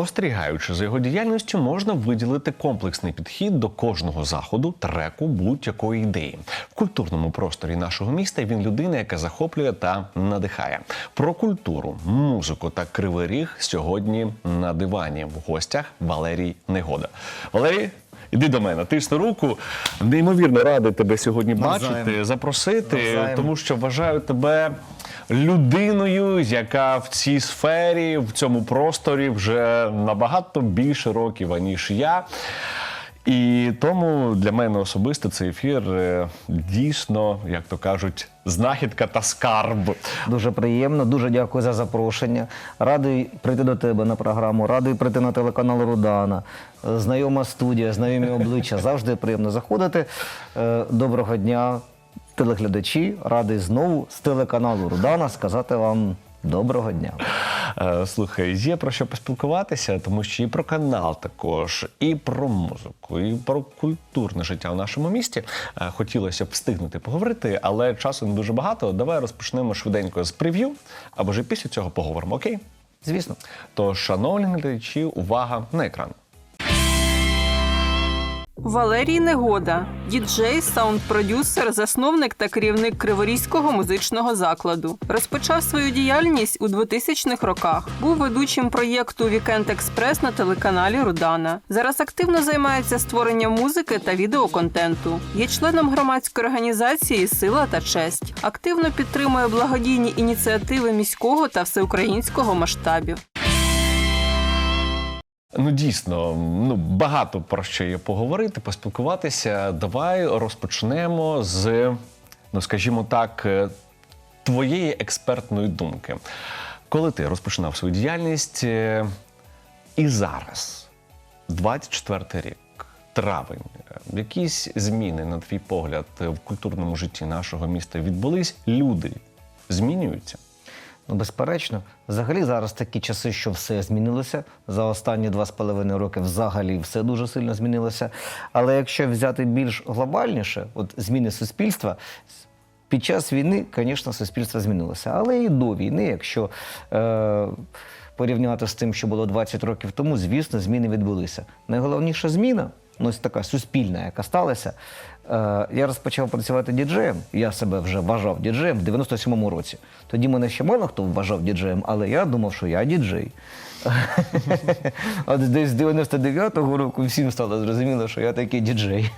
Спостерігаючи за його діяльністю, можна виділити комплексний підхід до кожного заходу, треку, будь-якої ідеї. В культурному просторі нашого міста він людина, яка захоплює та надихає. Про культуру, музику та кривий ріг сьогодні на дивані в гостях Валерій Негода. Валерій. Іди до мене, тисни руку. Неймовірно радий тебе сьогодні Навзаєм. бачити, запросити, Навзаєм. тому що вважаю тебе людиною, яка в цій сфері, в цьому просторі вже набагато більше років, аніж я. І тому для мене особисто цей ефір е, дійсно, як то кажуть, знахідка та скарб. Дуже приємно, дуже дякую за запрошення. Радий прийти до тебе на програму, радий прийти на телеканал Рудана. Знайома студія, знайомі обличчя. Завжди приємно заходити. Е, Доброго дня, телеглядачі. Радий знову з телеканалу Рудана сказати вам доброго дня. Е, Слухай, є про що поспілкуватися, тому що і про канал також, і про музику, і про культурне життя в нашому місті. Е, Хотілося б встигнути поговорити, але часу не дуже багато. Давай розпочнемо швиденько з прев'ю, або ж після цього поговоримо. Окей? Звісно. То, шановні глядачі, увага на екран. Валерій Негода, діджей, саунд-продюсер, засновник та керівник Криворізького музичного закладу. Розпочав свою діяльність у 2000-х роках. Був ведучим проєкту Вікенд Експрес на телеканалі Рудана. Зараз активно займається створенням музики та відеоконтенту. Є членом громадської організації Сила та честь. Активно підтримує благодійні ініціативи міського та всеукраїнського масштабів. Ну, дійсно, ну багато про що є поговорити, поспілкуватися. Давай розпочнемо з, ну скажімо так, е, твоєї експертної думки. Коли ти розпочинав свою діяльність е, і зараз, 24 рік, травень, е, якісь зміни, на твій погляд, в культурному житті нашого міста відбулись, люди змінюються. Ну, безперечно, взагалі зараз такі часи, що все змінилося. За останні два з половиною роки взагалі все дуже сильно змінилося. Але якщо взяти більш глобальніше, от зміни суспільства, під час війни, звісно, суспільство змінилося. Але і до війни, якщо е, порівняти з тим, що було 20 років тому, звісно, зміни відбулися. Найголовніша зміна, ну ось така суспільна, яка сталася. Е, я розпочав працювати діджеєм. Я себе вже вважав діджеєм в 97-му році. Тоді мене ще мало хто вважав діджеєм, але я думав, що я діджей. От десь з 99-го року всім стало зрозуміло, що я такий діджей.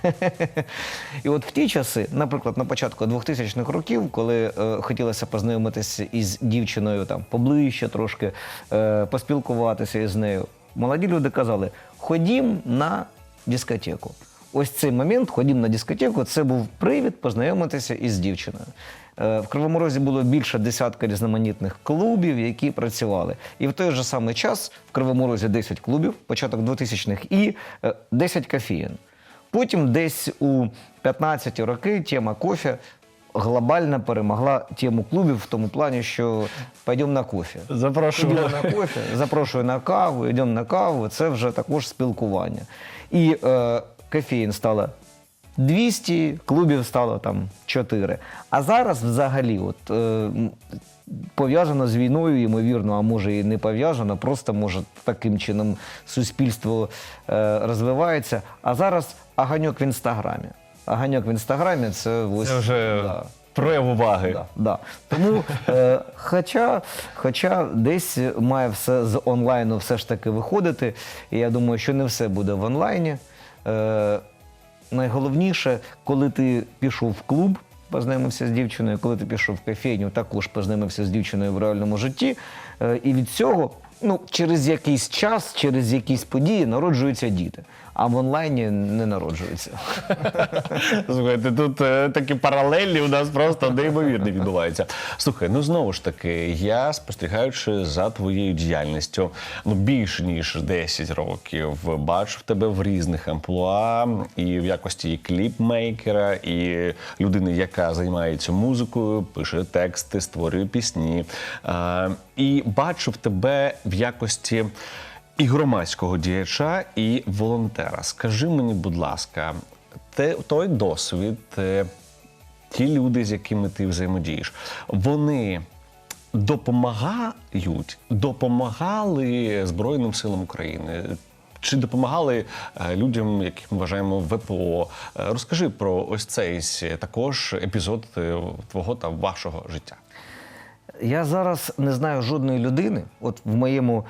І от в ті часи, наприклад, на початку 2000-х років, коли е, хотілося познайомитися із дівчиною там поближче трошки, е, поспілкуватися із нею, молоді люди казали: ходім на дискотеку. Ось цей момент ходім на дискотеку. Це був привід познайомитися із дівчиною. Е, В Кривому Розі було більше десятка різноманітних клубів, які працювали. І в той же самий час в Кривому Розі 10 клубів, початок 2000-х, і е, 10 кофеїн. Потім десь у 15 роки тема кофе глобально перемогла тему клубів в тому плані, що пойдемо на кофе. Запрошую. Йдемо на кофе, запрошую на каву, йдемо на каву. Це вже також спілкування. І е, кофеїн стало 200, клубів стало там 4. А зараз взагалі, от, е, пов'язано з війною, ймовірно, а може і не пов'язано, просто може таким чином суспільство е, розвивається. А зараз аганьок в інстаграмі. Аганьок в інстаграмі це ось Це вже да. прояв уваги. Да, да. Тому, е, хоча, хоча десь має все з онлайну все ж таки виходити, і я думаю, що не все буде в онлайні. Е, найголовніше, коли ти пішов в клуб, познайомився з дівчиною, коли ти пішов в кофейню, також познайомився з дівчиною в реальному житті. Е, і від цього ну, через якийсь час, через якісь події народжуються діти, а в онлайні не народжуються. Слухайте, тут е, такі паралелі у нас просто неймовірно відбуваються. Слухай, ну знову ж таки, я спостерігаючи за твоєю діяльністю, ну більше ніж 10 років, бачив тебе в різних амплуа і в якості і кліпмейкера, і людини, яка займається музикою, пише тексти, створює пісні. Е, і бачив тебе в якості. І громадського діяча, і волонтера. Скажи мені, будь ласка, те, той досвід, е, ті люди, з якими ти взаємодієш, вони допомагають, допомагали Збройним силам України. Чи допомагали е, людям, яких ми вважаємо ВПО? Е, Розкажи про ось цей також епізод е, твого та вашого життя. Я зараз не знаю жодної людини, от в моєму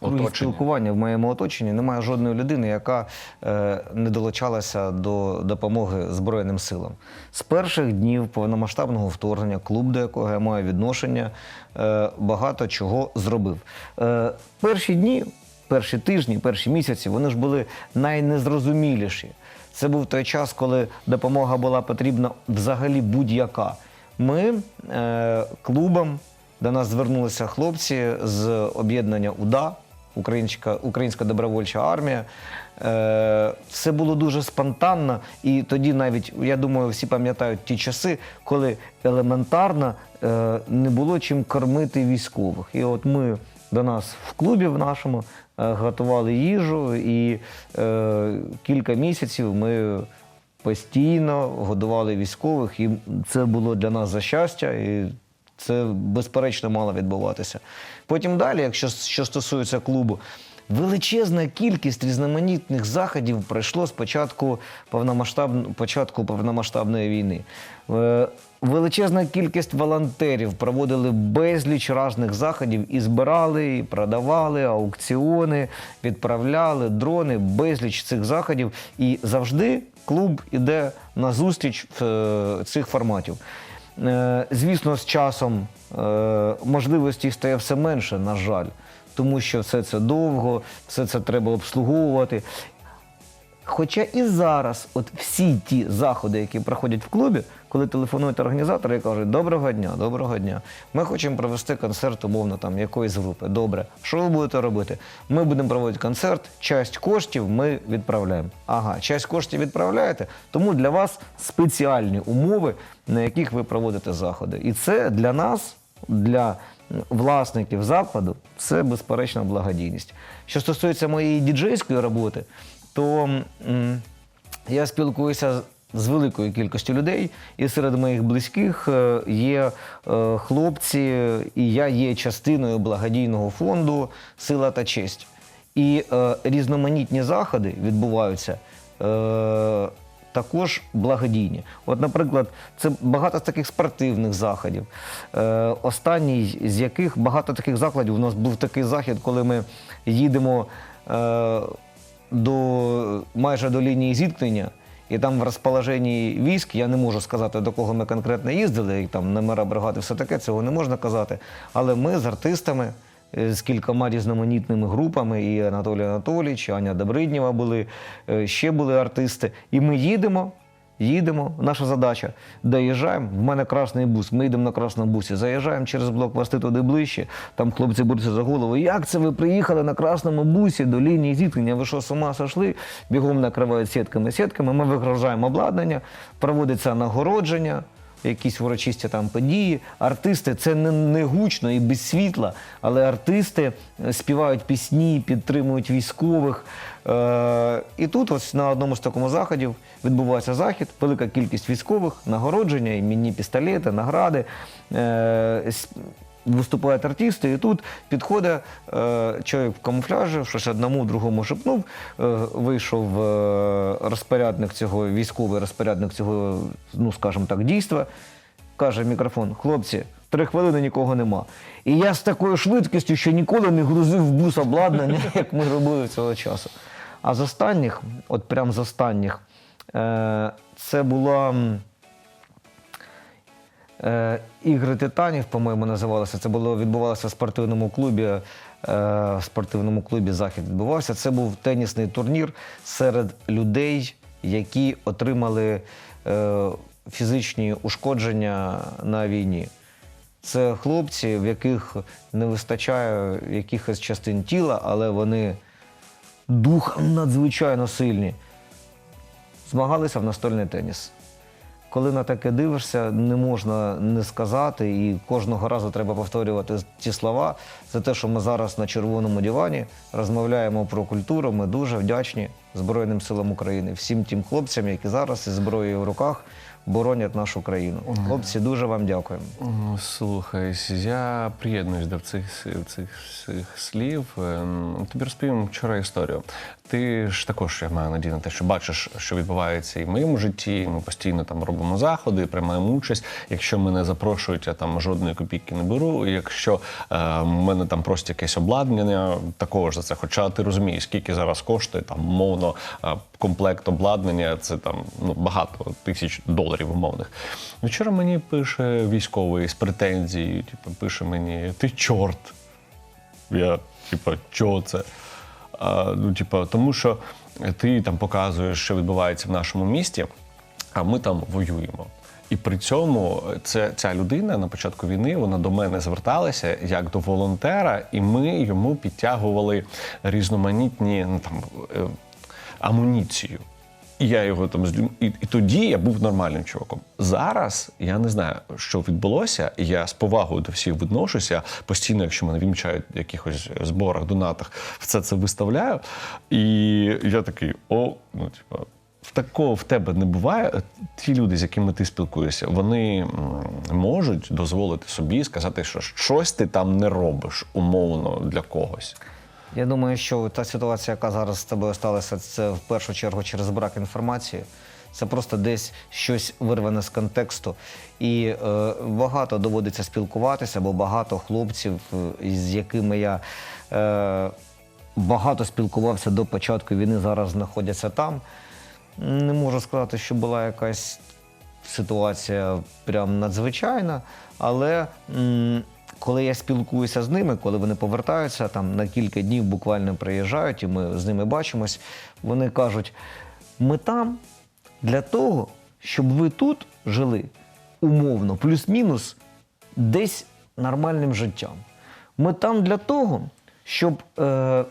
Оточення. спілкування, в моєму оточенні немає жодної людини, яка е, не долучалася до допомоги Збройним силам. З перших днів повномасштабного вторгнення, клуб, до якого я маю відношення, е, багато чого зробив. Е, перші дні, перші тижні, перші місяці вони ж були найнезрозуміліші. Це був той час, коли допомога була потрібна взагалі будь-яка. Ми е, клубом до нас звернулися хлопці з об'єднання УДА, Українська, Українська добровольча армія. Е, все було дуже спонтанно, і тоді навіть, я думаю, всі пам'ятають ті часи, коли елементарно е, не було чим кормити військових. І от ми до нас в клубі в нашому е, готували їжу, і кілька місяців ми постійно годували військових, і це було для нас за щастя, і це безперечно мало відбуватися. Потім далі, якщо що стосується клубу, величезна кількість різноманітних заходів пройшло з початку, повномасштаб... початку повномасштабної війни. Е, Величезна кількість волонтерів проводили безліч різних заходів і збирали, і продавали аукціони, відправляли дрони, безліч цих заходів. І завжди клуб іде на зустріч е, цих форматів. Е, Звісно, з часом можливості стає все менше, на жаль, тому що все це довго, все це треба обслуговувати. Хоча і зараз, от всі ті заходи, які проходять в клубі, коли телефонують організатори і кажуть, доброго дня, доброго дня. Ми хочемо провести концерт, умовно, там якоїсь групи. Добре, що ви будете робити? Ми будемо проводити концерт, часть коштів ми відправляємо. Ага, часть коштів відправляєте, тому для вас спеціальні умови, на яких ви проводите заходи. І це для нас, для власників закладу, це безперечна благодійність. Що стосується моєї діджейської роботи, то я спілкуюся з великою кількістю людей, і серед моїх близьких е, є е, хлопці, і я є частиною благодійного фонду Сила та честь. І е, різноманітні заходи відбуваються. Також благодійні. От, наприклад, це багато таких спортивних заходів. Е, останній з яких багато таких закладів. У нас був такий захід, коли ми їдемо до майже до лінії зіткнення. І там в розположенні військ, я не можу сказати, до кого ми конкретно їздили, і там номера бригади, все таке, цього не можна казати. Але ми з артистами, е, з кількома різноманітними групами, і Анатолій Анатолійович, і Аня Добриднєва були, е, ще були артисти. І ми їдемо, їдемо. Наша задача доїжджаємо. В мене красний бус. Ми йдемо на красному бусі. Заїжджаємо через блокпости туди ближче. Там хлопці борються за голову. Як це ви приїхали на красному бусі до лінії зіткнення? Ви що з ума сошли? Бігом накривають сітками сітками. Ми вигружаємо обладнання, проводиться нагородження. Якісь урочисті там події. Артисти це не, не гучно і без світла, але артисти е, співають пісні, підтримують військових. Е, і тут, ось на одному з такому заходів, відбувається захід, велика кількість військових, нагородження, іменні пістолети, награди. Е, Виступають артисти, і тут підходить е, чоловік в камуфляжі, щось одному, другому шепнув. Е, вийшов е, розпорядник цього, військовий розпорядник цього, ну скажімо так, дійства. Каже мікрофон: хлопці, три хвилини нікого нема. І я з такою швидкістю, що ніколи не грузив бус обладнання, як ми робили цього часу. А з останніх, от прям з останніх, е, це була. Е, Ігри титанів, по-моєму, називалося. Це було відбувалося в спортивному клубі. Е, в спортивному клубі захід відбувався. Це був тенісний турнір серед людей, які отримали е, фізичні ушкодження на війні. Це хлопці, в яких не вистачає якихось частин тіла, але вони духом надзвичайно сильні. Змагалися в настольний теніс. Коли на таке дивишся, не можна не сказати, і кожного разу треба повторювати ті слова. За те, що ми зараз на червоному дивані розмовляємо про культуру. Ми дуже вдячні Збройним силам України, всім тим хлопцям, які зараз із зброєю в руках боронять нашу країну. Хлопці, дуже вам дякуємо. Ну, Слухай, я приєднуюсь до цих, цих, цих слів. Ем, Тобі розповім вчора історію. Ти ж також, я маю надію на те, що бачиш, що відбувається і в моєму житті. Ми постійно там робимо заходи, приймаємо участь. Якщо мене запрошують, я там жодної копійки не беру. Якщо е, в мене там просто якесь обладнання, також за це. Хоча ти розумієш, скільки зараз коштує там мовно е, комплект обладнання, це там ну багато тисяч доларів умовних. Вчора мені пише військовий з претензією, типу, пише мені: ти чорт. Я, типу, чого це? А, ну, типу, тому що ти там показуєш, що відбувається в нашому місті, а ми там воюємо. І при цьому це, ця людина на початку війни вона до мене зверталася як до волонтера, і ми йому підтягували різноманітні ну, там, е, амуніцію. І я його там злю- і, і тоді я був нормальним чуваком. Зараз я не знаю, що відбулося. Я з повагою до всіх відношуся. Постійно, якщо мене вімчають в якихось зборах, донатах, все це виставляю. І я такий: о, ну типа. Такого в тебе не буває. Ті люди, з якими ти спілкуєшся, вони можуть дозволити собі сказати, що щось ти там не робиш умовно для когось. Я думаю, що та ситуація, яка зараз з тобою сталася, це в першу чергу через брак інформації. Це просто десь щось вирване з контексту. І е, багато доводиться спілкуватися, бо багато хлопців, е, з якими я е, багато спілкувався до початку війни, зараз знаходяться там. Не можу сказати, що була якась ситуація прям надзвичайна, але м, коли я спілкуюся з ними, коли вони повертаються там на кілька днів, буквально приїжджають, і ми з ними бачимось, вони кажуть: ми там для того, щоб ви тут жили умовно, плюс-мінус, десь нормальним життям. Ми там для того, щоб е,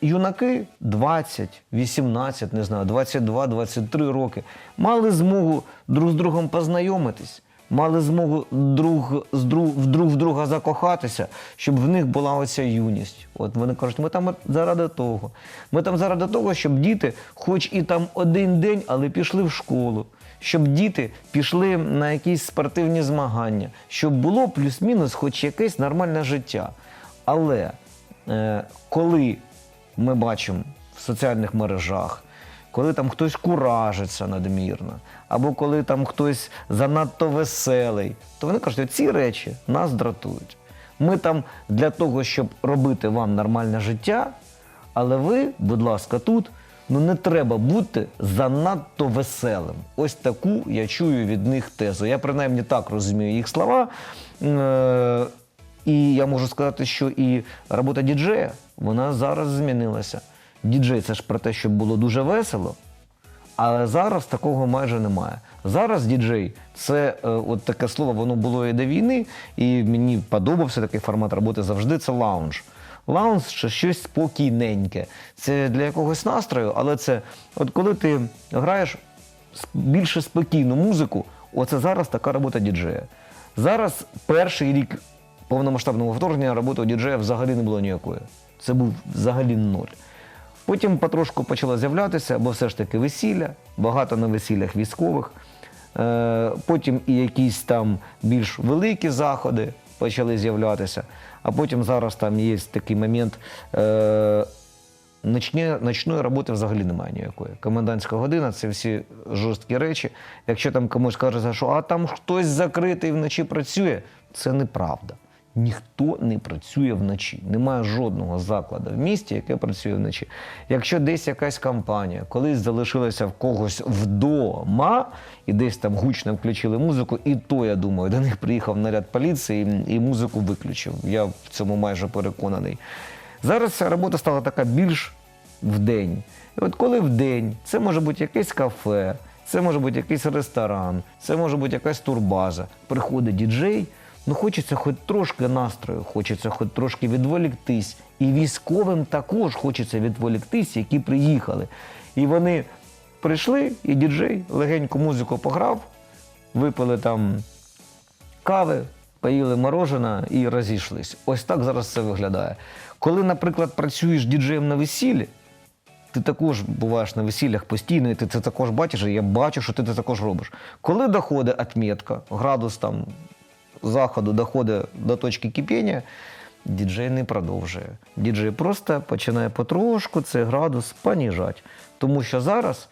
юнаки 20, 18, не знаю, 22, 23 роки мали змогу друг з другом познайомитись, мали змогу друг, з друг, в друг в друга закохатися, щоб в них була оця юність. От вони кажуть, ми там заради того. Ми там заради того, щоб діти, хоч і там один день, але пішли в школу. Щоб діти пішли на якісь спортивні змагання, щоб було плюс-мінус хоч якесь нормальне життя. Але е, коли ми бачимо в соціальних мережах, коли там хтось куражиться надмірно, або коли там хтось занадто веселий, то вони кажуть, ці речі нас дратують. Ми там для того, щоб робити вам нормальне життя, але ви, будь ласка, тут ну не треба бути занадто веселим. Ось таку я чую від них тезу. Я принаймні так розумію їх слова. Е, і я можу сказати, що і робота діджея вона зараз змінилася. Діджей це ж про те, щоб було дуже весело. Але зараз такого майже немає. Зараз діджей це е, от таке слово, воно було і до війни, і мені подобався такий формат роботи завжди. Це лаунж. Лаунж це щось спокійненьке. Це для якогось настрою, але це от коли ти граєш більше спокійну музику, оце зараз така робота діджея. Зараз перший рік повномасштабного вторгнення роботи у діджея взагалі не було ніякої. Це був взагалі ноль. Потім потрошку почало з'являтися, бо все ж таки весілля, багато на весіллях військових. Е, Потім і якісь там більш великі заходи почали з'являтися. А потім зараз там є такий момент. Е, ночної роботи взагалі немає ніякої. Комендантська година це всі жорсткі речі. Якщо там комусь кажеться, що а там хтось закритий вночі працює, це неправда. Ніхто не працює вночі. Немає жодного закладу в місті, яке працює вночі. Якщо десь якась компанія колись залишилася в когось вдома і десь там гучно включили музику, і то я думаю, до них приїхав наряд поліції і, музику виключив. Я в цьому майже переконаний. Зараз робота стала така більш в день. І от коли в день, це може бути якесь кафе, це може бути якийсь ресторан, це може бути якась турбаза. Приходить діджей, ну хочеться хоч трошки настрою, хочеться хоч трошки відволіктись. І військовим також хочеться відволіктись, які приїхали. І вони прийшли, і діджей легеньку музику пограв, випили там кави, поїли морожена і розійшлись. Ось так зараз це виглядає. Коли, наприклад, працюєш діджеєм на весіллі, ти також буваєш на весіллях постійно, і ти це також бачиш, і я бачу, що ти це також робиш. Коли доходить отметка, градус там заходу доходить до точки кипіння, діджей не продовжує. Діджей просто починає потрошку цей градус поніжати. Тому що зараз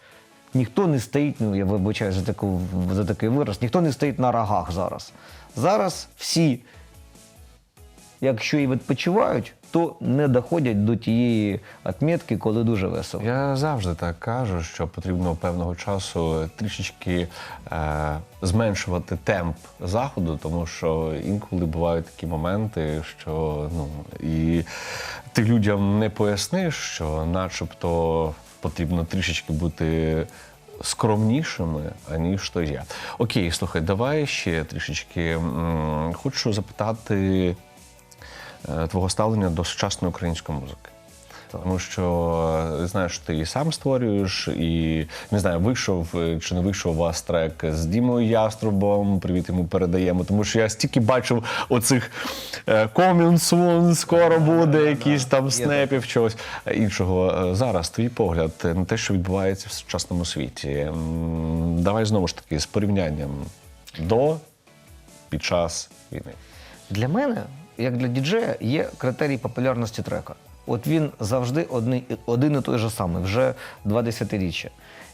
ніхто не стоїть, ну я вибачаю за, таку, за такий вираз, ніхто не стоїть на рогах зараз. Зараз всі якщо і відпочивають, то не доходять до тієї отметки, коли дуже весело. Я завжди так кажу, що потрібно певного часу трішечки е, зменшувати темп заходу, тому що інколи бувають такі моменти, що ну і ти людям не поясниш, що начебто потрібно трішечки бути. Скромнішими, аніж то є. Окей, слухай, давай ще трішечки. Хочу запитати твого ставлення до сучасної української музики. Тому що е, знаєш, ти і сам створюєш, і не знаю, вийшов е, чи не вийшов у вас трек з Дімою Яструбом. Привіт йому передаємо. Тому що я стільки бачив оцих е, soon, скоро буде, якісь там снепів, чогось е, іншого. Е, Зараз твій погляд на те, що відбувається в сучасному світі. Давай знову ж таки з порівнянням до під час війни. Для мене, як для діджея, є критерій популярності трека. От він завжди одни, один і той же самий, вже два десятиріччя.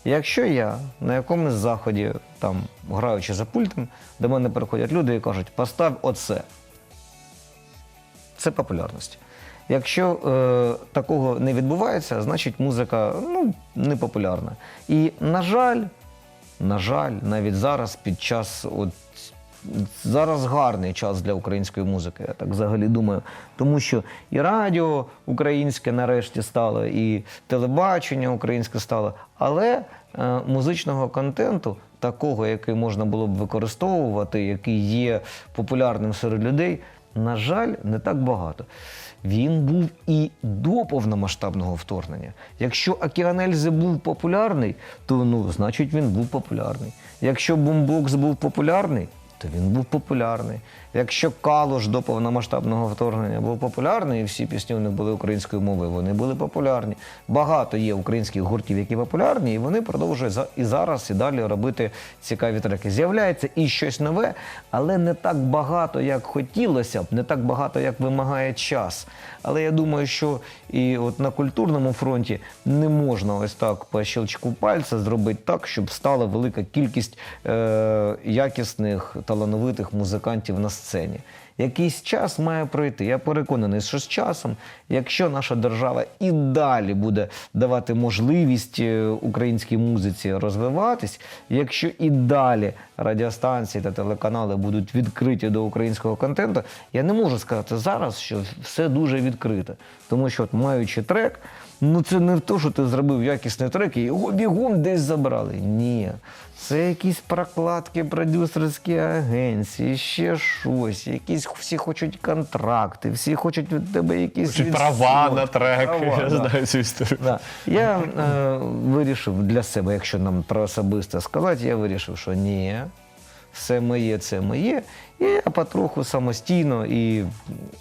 Якщо я на якомусь заході, там, граючи за пультом, до мене приходять люди і кажуть, постав оце. Це популярність. Якщо е, такого не відбувається, значить музика ну, не популярна. І, на жаль, на жаль, навіть зараз, під час от, зараз гарний час для української музики, я так взагалі думаю. Тому що і радіо українське нарешті стало, і телебачення українське стало, але е, музичного контенту, такого, який можна було б використовувати, який є популярним серед людей, на жаль, не так багато. Він був і до повномасштабного вторгнення. Якщо Океанельзи був популярний, то ну, значить він був популярний. Якщо Бумбокс був популярний, він був популярний. Якщо Калош до повномасштабного вторгнення був популярний, і всі пісні них були українською мовою, вони були популярні. Багато є українських гуртів, які популярні, і вони продовжують і зараз, і далі робити цікаві треки. З'являється і щось нове, але не так багато, як хотілося б, не так багато, як вимагає час. Але я думаю, що і от на культурному фронті не можна ось так по щелчку пальця зробити так, щоб стала велика кількість е- якісних талановитих музикантів на сцені. Якийсь час має пройти. Я переконаний, що з часом, якщо наша держава і далі буде давати можливість е, українській музиці розвиватись, якщо і далі радіостанції та телеканали будуть відкриті до українського контенту, я не можу сказати зараз, що все дуже відкрите. Тому що, от, маючи трек, ну це не те, що ти зробив якісний трек і його бігом десь забрали. Ні. Це якісь прокладки, продюсерські агенції, ще щось. Якісь всі хочуть контракти, всі хочуть від тебе якісь Чи права на трек? Права, я да. знаю цю історію. Да. Я е, вирішив для себе, якщо нам про особисте сказати, я вирішив, що ні, все моє, це моє. І я потроху самостійно і,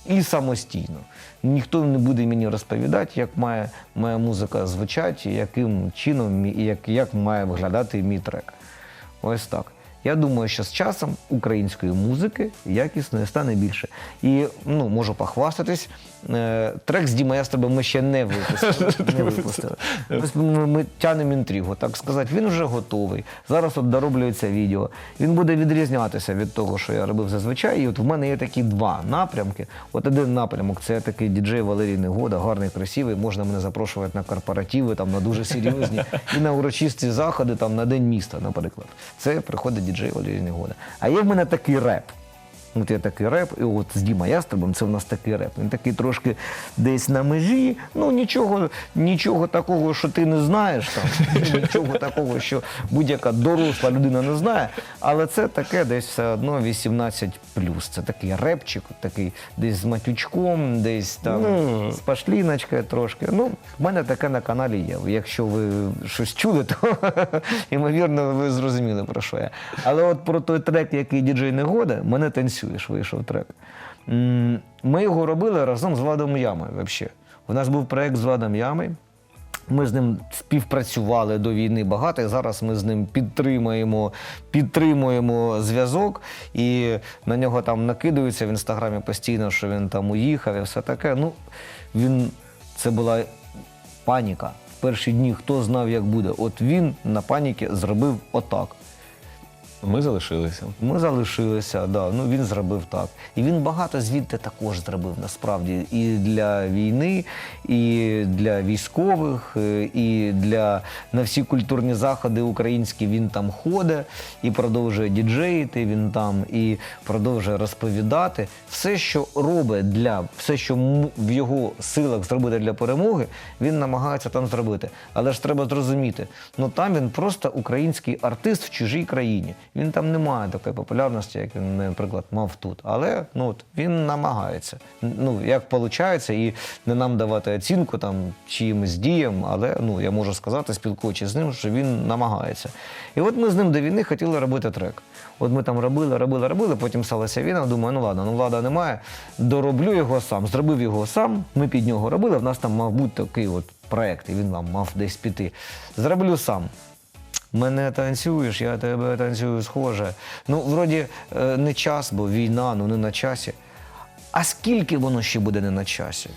і самостійно. Ніхто не буде мені розповідати, як має моя музика звучати, яким чином як, як має виглядати мій трек. Ось так. Я думаю, що з часом української музики якісної стане більше. І ну, можу похвастатись. Е, трек з Діма Ястребом ми ще не випустили. Не випустили. Ми, ми тянемо інтригу, так сказати. Він вже готовий. Зараз от дороблюється відео. Він буде відрізнятися від того, що я робив зазвичай. І от в мене є такі два напрямки. От один напрямок це такий діджей Валерій Негода, гарний, красивий. Можна мене запрошувати на корпоративи, там на дуже серйозні і на урочисті заходи, там на день міста, наприклад. Це приходить діджей Олі Негода. А є в мене такий реп. От є такий реп, і от з Діма Ястребом це в нас такий реп. Він такий трошки десь на межі. Ну нічого, нічого такого, що ти не знаєш там, нічого такого, що будь-яка доросла людина не знає. Але це таке десь все одно 18 Це такий репчик, такий десь з матючком, десь там з пашліночкою трошки. Ну, в мене таке на каналі є. Якщо ви щось чули, то ймовірно, ви зрозуміли про що я. Але от про той трек, який діджей Негода, мене танцюєш, вийшов трек. Ми його робили разом з Владом Ямою. Взагалі. У нас був проект з Владом Ямою. Ми з ним співпрацювали до війни багато, і зараз ми з ним підтримуємо, підтримуємо зв'язок, і на нього там накидаються в інстаграмі постійно, що він там уїхав і все таке. Ну, він це була паніка. В перші дні хто знав, як буде. От він на паніки зробив отак. Ми залишилися. Ми залишилися, да. ну він зробив так. І він багато звідти також зробив насправді і для війни, і для військових, е, і для на всі культурні заходи українські він там ходить і продовжує діджеїти. Він там і продовжує розповідати все, що робить для все, що в його силах зробити для перемоги, він намагається там зробити. Але ж треба зрозуміти, ну там він просто український артист в чужій країні. Він там не має такої популярності, як він, наприклад, мав тут. Але ну от він намагається. Ну як виходить, і не нам давати оцінку там чиїмось діям, але ну я можу сказати, спілкуючись з ним, що він намагається. І от ми з ним до війни хотіли робити трек. От ми там робили, робили, робили, потім сталася війна. Думаю, ну ладно, ну влада немає. Дороблю його сам. Зробив його сам. Ми під нього робили. В нас там мав бути такий от проект, і він вам мав десь піти. Зроблю сам. Мене танцюєш, я тебе танцюю схоже. Ну, вроді, е, не час, бо війна, ну не на часі. А скільки воно ще буде не на часі?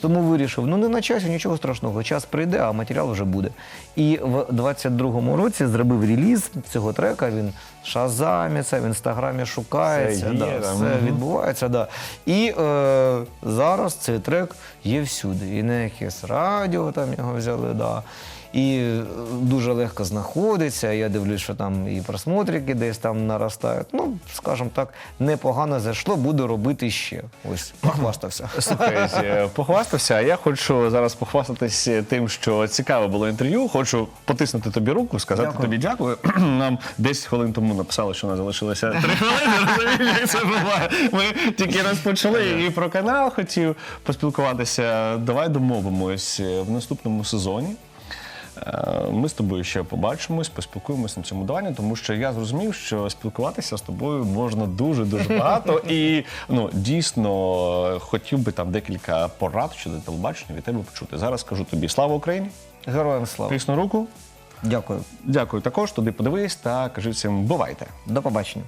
Тому вирішив, ну не на часі, нічого страшного, час прийде, а матеріал вже буде. І в 22-му році зробив реліз цього трека. Він шазамиться, в інстаграмі шукається, Все є, да, все відбувається. Да. І е, зараз цей трек є всюди. І на якесь радіо там його взяли, да. І е, дуже легко знаходиться. Я дивлюсь, що там і просмотрики десь там наростають. Ну, скажімо так, непогано зайшло, буду робити ще. Ось, похвастався. Слухай, е, похвастався. А я хочу зараз похвастатись тим, що цікаве було інтерв'ю. Хочу потиснути тобі руку, сказати Дякую. тобі дякую. Нам 10 хвилин тому написали, що нас залишилося 3 хвилини. Розумієш, як це буває. Ми тільки розпочали і про канал хотів поспілкуватися. Давай домовимось е, в наступному сезоні. Е, Ми з тобою ще побачимось, поспілкуємося на цьому даванні, тому що я зрозумів, що спілкуватися з тобою можна дуже дуже багато. І ну дійсно хотів би там декілька порад щодо телебачення від тебе почути. Зараз скажу тобі слава Україні! Героям слава. Тисну руку. Дякую. Дякую також. Туди подивись та кажи всім бувайте. До побачення.